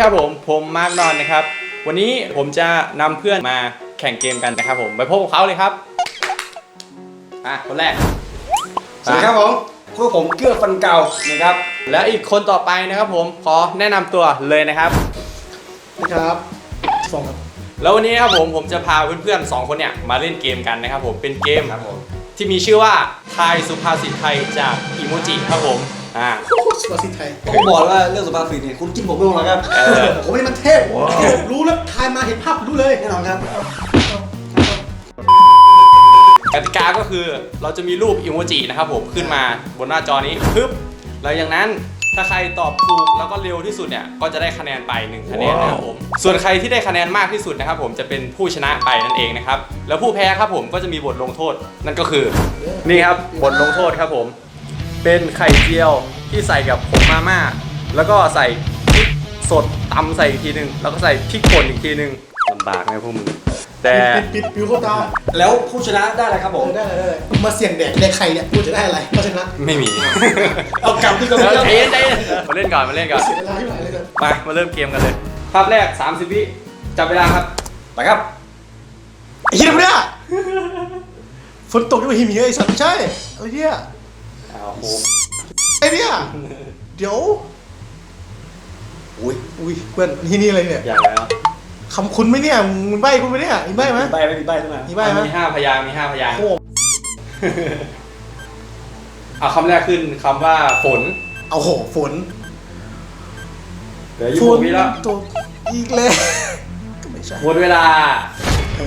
ครับผม ผมมาร์กนอนนะครับ วันนี้ผมจะนำเพื่อนมาแข่งเกมกันนะครับผมไปพบกับเขาเลยครับ อะ คนแรก สวัสดีครับผมพวกผมเกื้อฟันเก่านะครับ แล้วอีกคนต่อไปนะครับผมขอแนะนำตัวเลยนะครับนะครับสองครับแล้ววันนี้นะครับผมผมจะพาเพื่อนๆสองคนเนี่ยมาเล่นเกมกันนะครับผมเป็นเกมครับผม ที่มีชื่อว่าทายสุภาษิตไทยจากอีโมจิครับผมอ่า สุภาษิตไทยผมบอกแล้วว่าเรื่องสุภาษิตเนี่ยคุณกินผมไม่ลงหรอกครับเออ ผมไม่ได้มันเทพรู้แล้วทายมาเห็นภาพรู้เลยแน่นอนครับ กติกาก็คือเราจะมีรูปอีโมจินะครับผมขึ้นมาบนหน้าจอนี้ปึ๊บแล้วอย่างนั้น ถ้าใครตอบถูกแล้วก็เร็วที่สุดเนี่ยก็จะได้คะแนนไป1คะแนนนะครับผมส่วนใครที่ได้คะแนนมากที่สุดนะครับผมจะเป็นผู้ชนะไปนั่นเองนะครับแล้วผู้แพ้ครับผมก็จะมีบทลงโทษนั่นก็คือ นี่ครับบทลงโทษครับผม เป็นไข่เจียวที่ใส่กับผงมาม่าแล้วก็ใส่พริกสดตำใส่อีกทีหนึงแล้วก็ใส่พริกป่นอีกทีหนึงลำบากนะพวกมึง แต่ปิดปิดปิวเข้าตาแล้วผู้ชนะได้อะไรครับผมได้เลยได้เลยมาเสี่ยงแดกแดกไข่เนี่ยกูจะได้อะไรเพราะฉะนั้นไม่มีเอากลับที่กเอระอเบื้องใจเย็นใจเย็นมาเล่นก่อนมาเล่นก่อนเสียเวลาที่ไหนเลยกันมามาเริ่มเกมกันเลย ภาพแรก 30 วิจับเวลาครับ ไปครับ ไอ้เหี้ยเนี่ยฝนตกด้วยหิมะไอ้สัตว์ไม่ใช่อะไรเนี่ยอ้าวโหไอ้เนี่ยเดี๋ยวอุ้ยอุ้ยเพื่อนที่นี่อะไรเนี่ย อย่างแล้ว คำคุณไหมเนี่ยมึงใบ้กูไหมเนี่ยมีใบ้ไหม มีใบไหมมีใบใช่ไหมมีใบ้ไหม มีห้าพยางค์มีห้าพยางค์ โอ้ เอาคำแรกขึ้นคำว่าฝน เอาโหฝนเหลืออยู่ฝหนกวิแล้ว ตกอีกแล้วก็ไม่ใช่หมดเวลา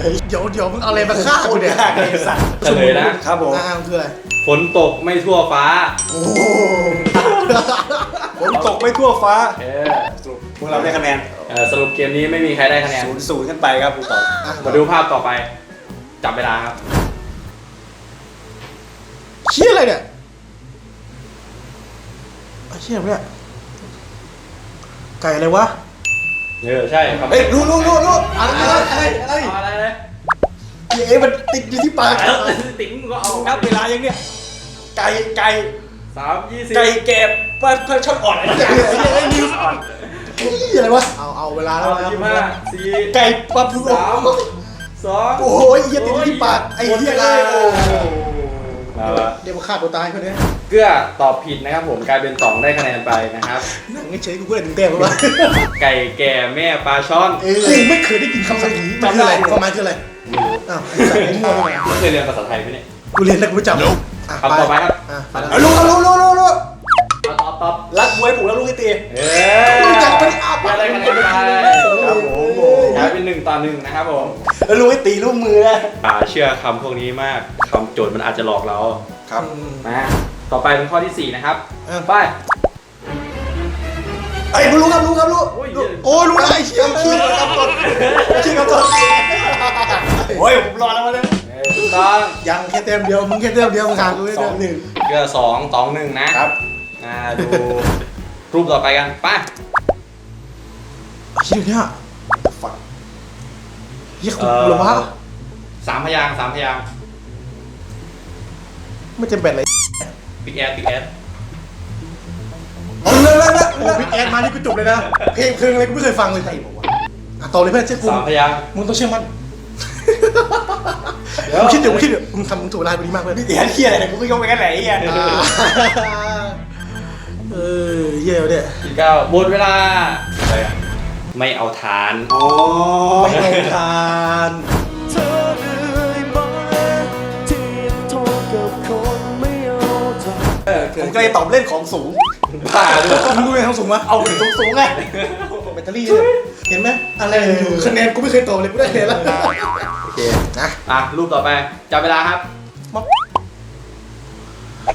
เฮ้ยเดี๋ยวเดี๋ยวมึงเอาอะไรมาฆ่ากูเนี่ยยากเลยสัตว์เฉลยนะ ครับผมอ่ามันคืออะไร ฝนตกไม่ทั่วฟ้า โอ้โหผมตกไม่ทั่วฟ้าเออสรุปพวกเราได้คะแนน เออสรุปเกมนี้ไม่มีใครได้คะแนน ศูนย์ศูนย์ขึ้นไปครับคุณต่อมาดูภาพต่อไป จับเวลาครับ เชี่ยอะไรเนี่ยไอ้เชี่ยอะไรเนี่ยไก่อะไรวะเออใช่ครับเฮ้ยรู้รู้รู้รู้อะไรอะไรอะไรเอาอะไรเลยเอ๊ะมันติดอยู่ที่ปากเออติ๋งก็เอานับเวลายังเนี่ยไก่ไก่สามยี่สิบไก่เก็บเพื่อเพื่อชอบอ่อนอะไรไก่ไอ้นิวเหี้ ยอะไรวะ เอาเอาเวลาแล้วเอานะยี่สิบห้าสี่ไก่ปลาพลูสามสองโอ้ยเหี้ยติดอยู่ที่ปากไอ้เหี้ยเลยโอ้โหมาละเดี๋ยวมาฆ่าตัวตายคนนี้เกื้อตอบผิดนะครับผมกลายเป็นสองได้คะแนนไปนะครับนั่งเฉยๆกูก็ได้ถึงแต้มแล้ววะไก่แก่แม่ปลาช่อนกูไม่เคยได้ยินคำสั่งนี้มันคืออะไรความหมายคืออะไรอ้าวไอ้สัตว์ไอ้มั่วไปไหนไม่เคยเรียนภาษาไทยไหมเนี่ยกูเรียนแล้วกูไม่จำอะเอาต่อไปครับอะไปเอารู้เอารู้รู้รู้รู้เอาตอบตอบรักมวยผูกแล้วลูกให้ตีเอกูออยา กเป็นอาได้คะแนนไปครับผมกลายเป็นหนึ่งต่อหนึ่งนะครับผม แล้วลูกให้ตีลูกมือนะป่าเชื่อคำพวกนี้มากคำโจทย์มันอาจจะหลอกเรา ครับ มาต่อไปเป็นข้อที่สี่นะครับไป ไอ้ยรู้ครับรู้ครับรู้โอ้ยโอ้รู้แล้วไอ้เชี่ยขี้กำตดขี้กำตดโอ้ยผมรอแล้วมาเนี่ยเออถูกต้องยังแค่เต็มเดียวมึงแค่เต็มเดียวมึงขาดกูไม่สได้องหนึ่งเกื้อสองสองหนึ่งนะครับ อ่าดูรูปต่อไปกันไป เชี่ยเนี่ยฝักเฮียเอ่กูอหรอวะสามพยางค์สามพยางค์ไม่จำเป็นเลยบิ๊กแอดบิ๊กแอดเอาเลยเลยเลยโอ้บิ๊กแอดมานี่กูจบเลยนะ เพลงเพลงอะไรกูไม่เคยฟังเลยใช่ปะวะอะต่อเลยเพื่อนเชื่อกูสามพยางค์มึงต้องเชื่อมั่นเดี๋ยวมึงคิดเดี๋ยวมึงคิดเดี๋ยวมึงทำมึงถูกเวลาพอดีมากเพื่อนพี่ตีฮันเคียอะไรเนี่ยกูก็ยกไปกันไหนไอ้เหี้ยอ่าเออเยี่ยเนี่ยพี่เก้าหมดเวลาอะไรอะ ไม่เอาฐาน อ๋อไม่เอาทานเธอเหนื่อยไหมที่ยังทนกับคนไม่เอาใจผมก็เลยตอบเล่นของสูงบ้าด้วยมึงรู้ไหมทั้งสูงวะเอาถึงสูงสูงไงแบตเตอรี่เนี่ยเห็นไหมอะไรอยู่คะแนนกูไม่เคยตอบเลยกูได้เลยแล้วโอเคนะอะรูปต่อไปจับเวลาครับ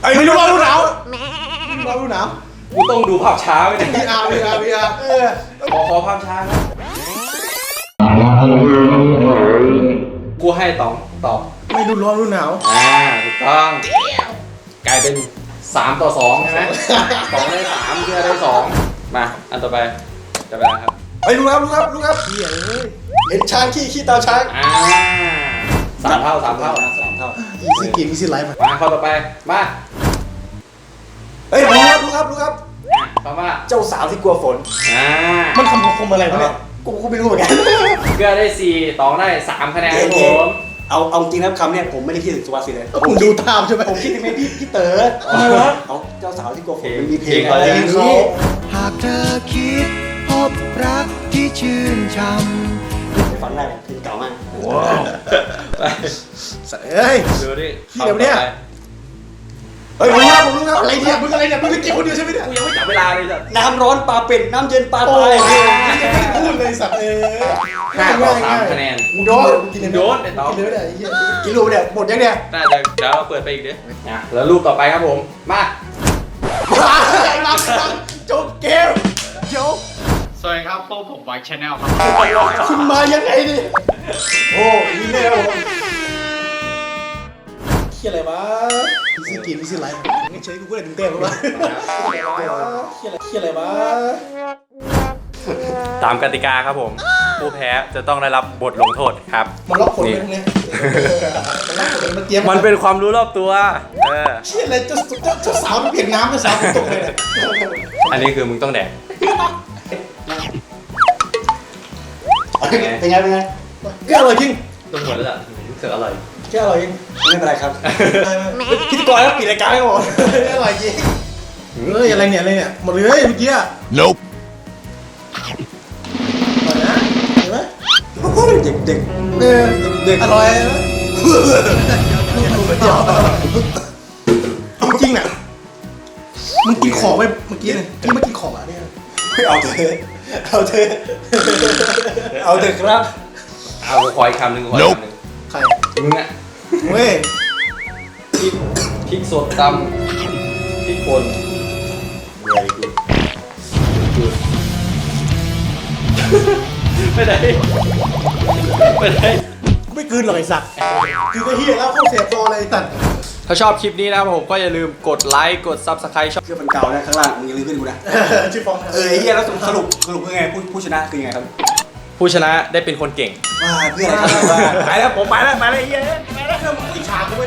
ไอ้ไม่ไม่รู้รู้ร้อนรู้รู้หหนานาววไม่รู้ร้อนรู้หนาว กูต้องดูภาพช้าไว้เนี่ยวีอาร์วีอาร์วีอาร์เออขอขอภาพช้าครับกูให้ตองตอบไม่รู้ร้อนรู้หนาวอ่าถูกต้อง กลายเป็น 3 ต่อ2ใช่ไหมสองได้สามเพื่อได้สองมา อันต่อไปจับเวลาครับไอ้รู้ครับรู้ครับรู้ครับเฮียเอ้ยเห็นช้างขี้ขี้ตาช้างอ่าสามเท่าสามเท่าสามเท่า อีซี่เกมอีซี่ไลฟ์มามาข้อต่อไป มา เฮ้ยรู้ครับรู้ครับรู้ครับอะคำว่าเจ้าสาวที่กลัวฝน อ่ามันคำคมอะไรวะเนี่ยกูก็ไม่รู้เหมือนกัน เกลือได้สี่ตองได้สามคะแนนครับผมเอาเอาจริงนะคำเนี่ยผมไม่ได้คิดถึงสุภาษิตเลยผมดูตามใช่ไหมผมคิดถึงเพลงพี่พี่เต๋อเอาเจ้าสาวที่กลัวฝนมันมีเพลงเพลงอะไรอะไรอย่างนี้ หากเธอคิดพบรักที่ชื่นชำไปฟังได้เพลงเก่ามากไปสัตว์เอ้ย ดูดิที่เดี๋ยวเนี่ย เฮ้ยผมรู้แล้วผมรู้แล้วอะไรเนี่ยมึงอะไรเนี่ยมึงจะกินคนเดียวใช่ไหมเนี่ยกูยังไม่จับเวลาเลยจ้ะน้ำร้อนปลาเป็นน้ำเย็นปลาโอ้ตายยยังไม่ได้พูดเลยสัตว์เอ้ยห้าต่อสามคะแนน มึงโดนกินเลยโดนไอ้ต๋องกินเลยไม่ได้ไอ้เหี้ยกินรูปเนี่ยหมดยังเนี่ยน่าจะเดี๋ยวเราเปิดไปอีกเด้อะแล้วรูปต่อไปครับผม มารับฟังจบเกมเดี๋ยวสวัสดีครับพวกผมไวท์ชาแนลครับ คุณมายังไงดิโอ้ยนี่เลยครับผมเฮียอะไรวะ มีซีเกมมีซีไลฟ์งั้นเฉยกูก็เลยถึงเต้มแล้ววะเฮียอะไรเฮียอะไรวะตามกติกาครับผม ผู้แพ้จะต้องได้รับบทลงโทษครับมันล็อกผลไปตรงเนี้ยมันล็อกผลมันเตรียมมันเป็นความรู้รอบตัวเออเชี่ยอะไรเจ้าเจ้าเจ้าสาวมันเปลี่ยนน้ำเจ้าสาวมันตกเลยเนี่ยอันนี้คือมึงต้องแดกเป็นไงเป็นไงแกอร่อยจริงต้องหมดแล้วล่ะเสืออร่อย แกอร่อยจริงไม่เป็นไรครับพิธีกรแล้วปิดรายการให้หมดอร่อยจริงเฮ้ยอะไรเนี่ยอะไรเนี่ยหมดเลยเมื่อกี้อะ Nope อร่อยนะเห็นไหมเด็กเด็กเออเด็กอร่อยนะจริงๆน่ะมึงกินของไปเมื่อกี้เนี่ยกี้มากินของอะเนี่ยเอาเถอะเอาเถอะเอาเถอะครับ เอาขออีกคำหนึ่งขออีกคำหนึ่งใคร มึงอะเว้ยพริกพริกสดตำพริกป่นไม่ได้ไม่ได้ กูไม่กลืนหรอกไอ้สัตว์กลืนไอ้เหี้ยแล้วเข้าเสียคอเลยไอ้สัตว์ถ้าชอบคลิปนี้นะครับผมก็อย่าลืมกดไลค์กด Subscribe ช่องเชื่อมันเก่านะข้างล่างมึงอย่าลืมขึ้นกูนะ ชื่อฟองเออไอ้เหี้ยแล้วสรุปสรุปสรุปคือไงผู้ผู้ชนะคือไงครับ ผู้ชนะได้เป็นคนเก่งว่าเพื่อนอะไรครับว่า ไปแล้วผมไปแล้วไปแล้วไอ้เหี้ยไปแล้วมึงอิจฉากูไป